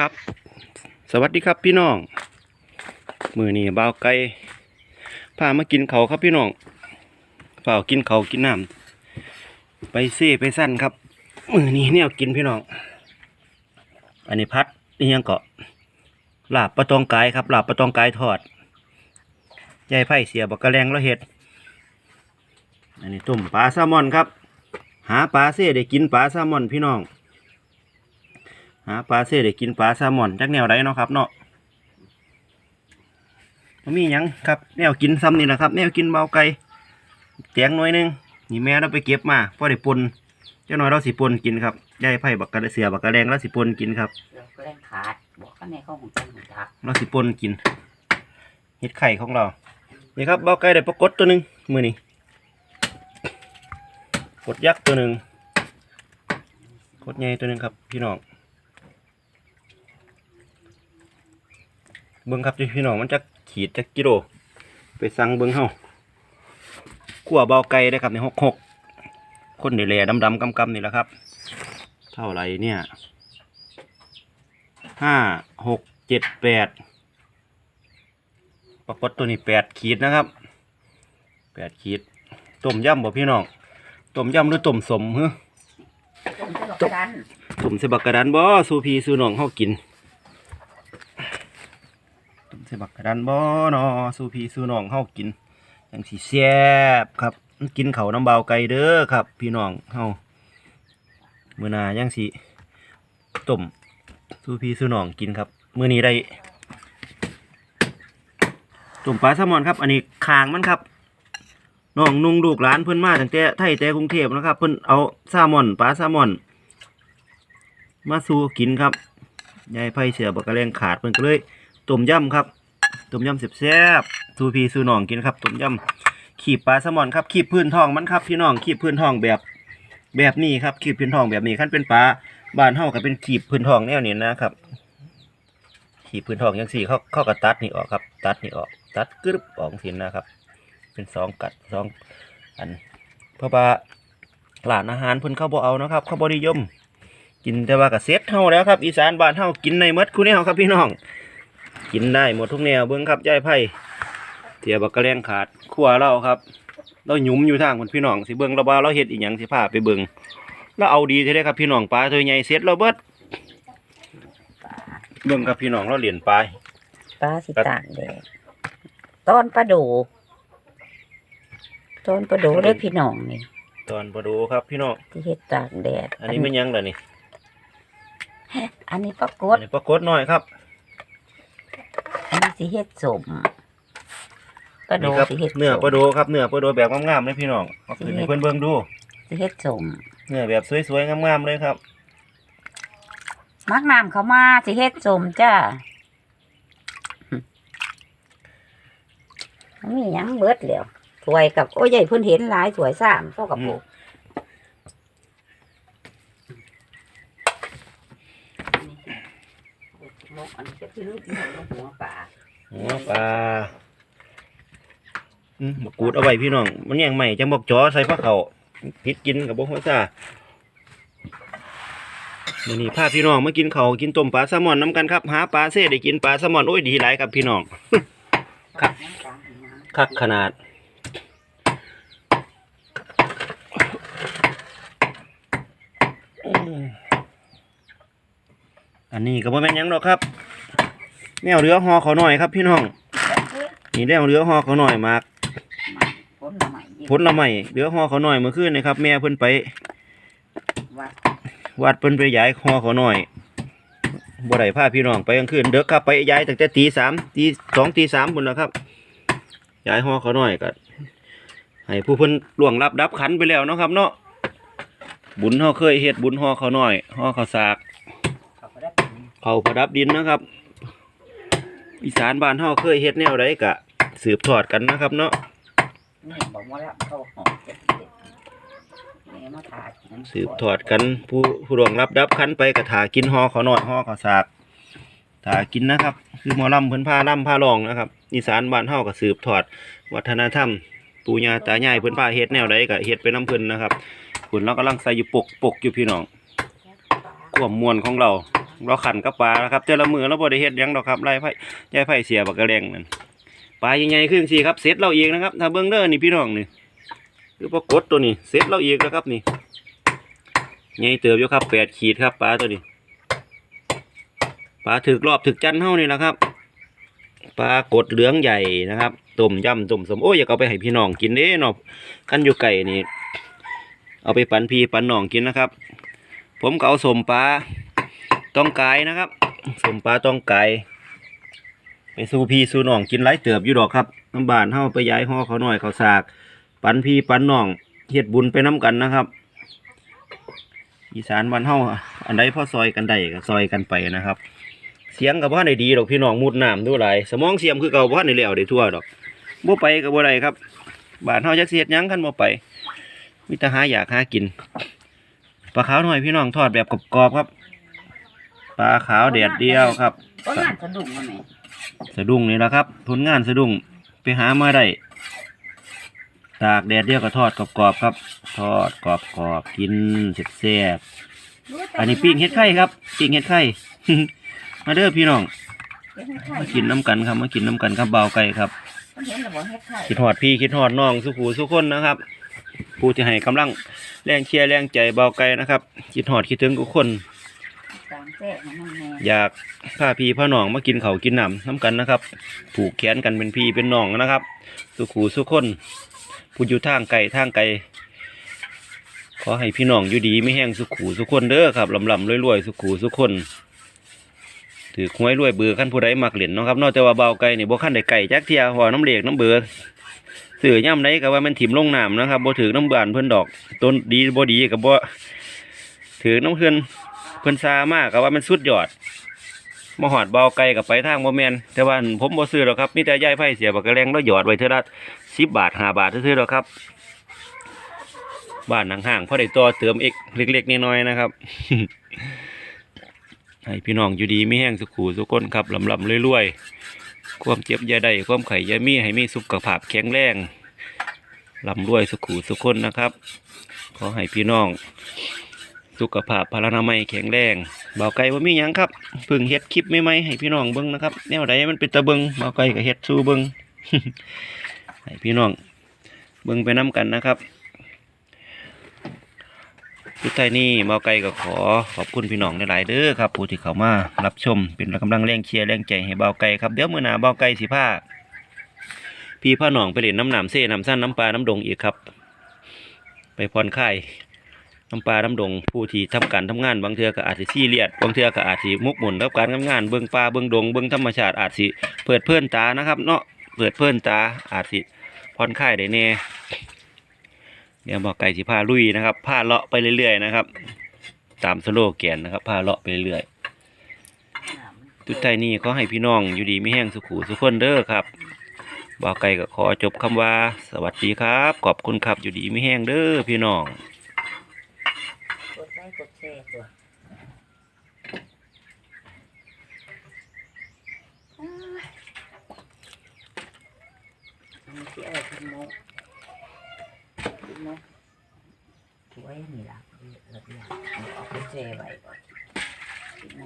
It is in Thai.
ครับ สวัสดีครับพี่น้อง มือนี้บ่าวไก่พามากินเขาครับพี่น้องเปล่ากินเขากินน้ำไปเซ่ไปสั้นครับ มือนี้เนี่ยกินพี่น้อง อันนี้พัดนี่ยังเกาะลาบปลาตองกายครับลาบปลาตองกายทอดยายไผ่เสียบกกระแลงแล้วเห็ด อันนี้ต้มปลาแซลมอนครับ หาปลาเซ่ได้กินปลาแซลมอนพี่น้อง หาปลาเซ่ได้กินปลาแซลมอนจากแนวใดเนาะครับเนาะบ่มีหยังครับ แนวกินซ้ำนี่แหละครับ แนวกินเบาไก่แจงหน่อยหนึงนี่แม่เราไปเก็บมาพอได้ปนเจ้าน้อยเราสิปนกินครับยายไผ่บักกระเสียบักกระแดงเราสิปนกินครับเราก็เล่นขาดบอกกันในข้อของจังหวัดจักเราสิปนกินเห็ดไข่ของเรานี่ครับเบาไก่ได้ปรากฏตัวหนึ่งมือนี้กดยักษ์ตัวหนึ่งกดใหญ่ตัวหนึ่งครับพี่น้อง เบิ้งครับพี่น้องมันจะขีดจะกิโลไปสั่งเบิ้งเฮาขั่วเบาไก่ได้ครับในหกหกคนเดแลดำดำๆกำกำๆนี่แหละครับ เท่าไหรเนี่ยห้าหกเจ็ดแปดปรากฏตัวนี้แปดขีดนะครับแปดขีดต้มยำบ่พี่น้องต้มยำหรือต้มสมเฮ้ต้มเส้นกระดันตุ่มใส่บักกระดานบ่สูพีสูน้องเฮากินตุ่มใส่บักกระดานบ่เนาะสูพีสูน้องเฮากินจังสิแซ่บครับกินเขาน้ำเบาไก่เด้อครับ พี่น้องเฮามื้อหน้ายังสิต้มสูพีสูน้องกินครับมื้อนี้ได้ต้มปลาแซลมอนครับ อันนี้คางมันครับน้องนุ่งลูกหลานเพิ่นมาตั้งแต่ไทยแต่กรุงเทพนะครับ เพิ่นเอาแซลมอนปลาแซลมอน มาสู่กินครับยายไผ่เสือบักกระแรงขาดเพิ่นก็เลยต้มยำครับ ต้มยำแซ่บๆสูพีสูน้องกินครับต้มยำขีบปลาแซลมอนครับขีบพื้นทองมันครับพี่น้องขีบพื้นทองแบบแบบนี้ครับขีบพื้นทองแบบนี้ขั้นเป็นปลาบ้านเฮาก็เป็นขีบพื้นทองแนวนี้นะครับขีบพื้นทองยังสี่เขาเขาก็ตัดนี่ออกครับ ตัดนี่ออก ตัดกรึบออกสินนะครับ เป็นสองกัดสองอัน เพราะว่าร้านอาหารเพิ่นเขาบ่เอานะครับเขาบ่นิยม กินแต่ว่ากับเซ็ตเฮาแล้วครับอีสานบ้านเฮากินในหมดคู่แนวครับพี่น้อง กินได้หมดทุกแนวเบิ่งครับยายไผ่เสียบักกระแรงขาดขัวเราครับ เราหยุมอยู่ทางคนพี่น้องสิเบิ่งเราบ่าเราเฮ็ดอีหยังสิพาไปเบิ่งเราเอาดีเท่าไดครับพี่น้องปลาตัวใหญ่เซ็ตเราเบิดเบิ่งครับพี่น้องเราเหรียญปลาปลาสิตากแดดต้นปลาดูต้นปลาดูได้อพี่น้องนี่ตอนบ่ดูครับพี่น้องที่เฮ็ดตากแดดอันนี้มันหยังล่ะนี่อันนี้ปลากอัดนนี้ปรากฏน้อยครับอันนี้ สิเฮ็ดสมปลาอันดูนี้ครับสิเฮ็ดเนื้อสปลามดูครับเนื้อปลาดูแบบงามๆเลยพี่น้องเอาขึ้นให้เพิ่นเบิ่งดู สิเฮ็ดสมเนื้อแบบสวยๆงามๆเลยครับ มักน้ำเขามาสิเฮ็ดสมจ้ามีหยังเบิดแล้วสวยกับโอ้ยใหญ่เพิ่นเห็นหลายสวยสามเท่ากับอืมปูอันนี้จะพี่ลูกที่หัวหัวป่า หัวปลาอืมบักกูดเอาไว้พี่น้อง มันยังใหม่จังบอกจอใส่ผ้าเขาพิดกินกับบ่หัวซ่ามื้อนี้พาพี่น้องมากินเขากินต้มปลาแซลมอนน้ำกันครับหาปลาเซ่ได้กินปลาแซลมอนโอ้ยดีหลายครับพี่น้องครับคักขนาดอันนี้ก็บ่แม่นยังดอกครับ แนวเรือหอเขาหน่อยครับพี่น้อง นี่แนวเรือหอเขาหน่อยมากผลใหม่ผลละไม่เรือหอเขาหน่อยเมื่อคืนนะครับ แม่เพิ่นไปวัดวัดเพิ่นไปย้ายหอเขาหน่อยบ่ได้พาพี่น้องไปกลางคืนเด้อครับไปย้ายตั้งแต่ตีสามตีสองตีสามพุ่นแล้วครับย้ายหอเขาหน่อยก็ให้ผู้เพิ่นล่วงรับดับขันไปแล้วเนาะครับเนาะบุญเฮาเคยเฮ็ดบุญหอเขาหน่อยหอเขาสากเขาก็ได้เป็นเขาประดับดินนะครับ อีสานบ้านเฮาเคยเฮ็ดแนวใดกะ สืบทอดกันนะครับเนาะนี่บอกว่าล้วเขาหอมเจ็บเจ็บแม่มาทากินสืบทอดกันผู้ผู้รวงรับดับคันไปกระถากินหอเขาหน่อยหอเขาสากถากินนะครับ คือหมอลำเพิ่นพาล่ำพาลองนะครับ อีสานบ้านเฮาก็สืบทอด วัฒนธรรมปู่ย่าตายายเพิ่นพาเฮ็ดแนวใดก็เฮ็ดไปน้ำเพิ่นนะครับคุณเรากำลังใส่อยู่ปกปกอยู่พี่น้องความมวลของเรา เราขันกับปลานะครับเจอละมือเราบ่ได้เฮ็ดยังดอกครับไล่ไผ่ยายไผ่เสียบักกระแรงนั่นปลาใหญ่ๆขึ้นสิครับเสร็จเราเองนะครับถ้าเบิ่งเด้อนี่พี่น้องนี่คือปรากฏตัวนี้เสร็จเราเองแล้วครับนี่ใหญ่เติบอยู่ครับแปดขีดครับปลาตัวนี้ปลาถึกรอบถึกจันเฮานี่แหละครับปลากดเหลืองใหญ่นะครับต้มยำต้มสมโอ้ยอยากเอาไปให้พี่น้องกินเด้เนาะกันอยู่ไก่นี่เอาไปปันพี่ปันน้องกินนะครับ ผมก็เอาสมปลา ต้องไกายนะครับสมปลาต้องไกายไปสู่พี่สู่น้องกินไรเติบอยู่ดอกครับน้ำบานเฮาไปย้ายห่อเขาหน่อยเขาสาก ปันพี่ปันน้องเฮ็ดบุญไปน้กันนะครับ อีสานบ้านเฮาอันใดพ่อซอยกันได้ก็ซอยกันไปนะครับ เสียงกับว่าได้ดีดอกพี่น้องมุดน้ำดูหลายสมองเสียมคือเก่าว่าในแล้วได้ทั่วดอกบ่ไปก็บ่ได้ครับ บานเฮาจักสิเฮ็ดยังคันบ่ไปมีแต่หาอยากหากินปลาขาวหน่อยพี่น้องทอดแบบกรอบๆครับ ปลาขาวแดดเดียวครับก็งานสะดุ้งมาแม่สะดุ้งนี่แหละครับผลงานสะดุ้งไปหามาได้ตากแดดเดียวก็ทอดกรอบๆครับ ทอดกรอบๆกินแซ่บๆอันนี้ปิ้งเห็ดไข่ครับปิ้งเห็ดไข่มาเด้อพี่น้องมากินน้ำกันครับมากินน้ำกันครับเบาวไก่ครับมันเห็นแล้วบ่เฮ็ดไข่คิดหอดพี่คิดหอดน้องสุขูสุคนนะครับผู้ที่ให้กำลังแรงเชียร์แรงใจเบาวไก่นะครับคิดหอดคิดถึงทุกคนตาม แจ้ให้มันแม่อยากพาพี่พาน้องมากินเขาวกินน้ำน้ำกันนะครับ ผูกแขนกันเป็นพี่เป็นน้องนะครับ สุขูสุขคนผู้อยู่ทางไกลทางไกลขอให้พี่น้องอยู่ดีไม่แห้งสุขูสุขคนเด้อครับลำลำรวยๆสุขูสุขคนถือหวยรวยเบือขั้นผู้ใดมักเหรียญนาะครับนอกจากว่าเบาไก่นี่บ่ขั้นได้ไก่จักเทียหัวน้ำเหล็กน้ำเบือสื่อย่ำไดก็ว่ามันถิ่มลงน้ำนะครับบ่ถือน้ำบานเพิ่อนดอกต้นดีบ่ดีกับบ่ถือน้ำเพิ่อน เพิ่นซามากก็ว่ามันสุดยอดมาหอดเบาไกลกับไปทางบ่แมนแต่ว่าผมบ่ซื้อหรอกครับมีแต่ยายไผ่เสียบักกระแรงแล้วหยอดไว้เท่าละสิบบาทห้าบาทซื้อๆหรอกครับ บ้านหนังห่างพอได้ต่อเติมเอกเล็กๆน้อยๆนะครับให้พี่น้องอยู่ดีไม่แห้งสุขูสุกคนครับลำลำๆรวยๆความเจ็บยาได้ความไข่ยามีให้มีสุขภาพแข็งแรงลำรวยสุขูสุกคนนะครับ ขอให้พี่น้อง สุขภาพพลานามัยแข็งแรงเบาไก่ว่ามีหยังครับพิ่งเฮ็ดคลิปใหม่ๆให้พี่น้องเบิ่งนะครับแนวใดมันเป็นตะเบิงเบาไก่ก็เฮ็ดสู้เบิ่งให้พี่น้อง เบิ่งไปน้กันนะครับสุดท้ายนี้เบาไก่ก็ขอขอบคุณพี่น้องหลายๆเด้อครับผู้ที่เข้ามารับชมเป็นกำลังแรงเชียร์แรงใจให้เบาไก่ครับเดี๋ยวมื้อหน้าเบาไก่สิพาพี่พ่อน้องไปเล่นน้ำหนามเซ่น้ำสั้นน้ำปลาน้ำดงอีกครับ ไปผ่อนคลาย น้ำปลาน้ำดงผู้ที่ทำการทำงาน บางเทือก็อาจสิซีเรียสบางเทือก็อาจสิมุกหมุนกับการทำงานเบื้องปลาเบื้องดงเบื้องธรรมชาติอาจสิเปิดเพื่อนตานะครับ เนาะเปิดเพื่อนตาอาจสิผ่อนคลายได้แน่เดี๋ยวบอกไก่สิพาลุยนะครับพาเลาะไปเรื่อยๆนะครับ ตามสโลแกนนะครับพาเลาะไปเรื่อยทุกท่ายนี้ขอให้พี่น้องอยู่ดีไม่แห้งสุขูสุขคนเด้อครับบอกไก่ก็ขอจบคำว่า สวัสดีครับ ขอบคุณครับอยู่ดีไม่แห้งเด้อพี่น้อง กดไลค์กดแชร์ตัวอ้าย อันนี้ที่อคุณโมคุณโมช่วยนี่ล่ะระเบียงเอาไปเจไว้ก่อนคุณโม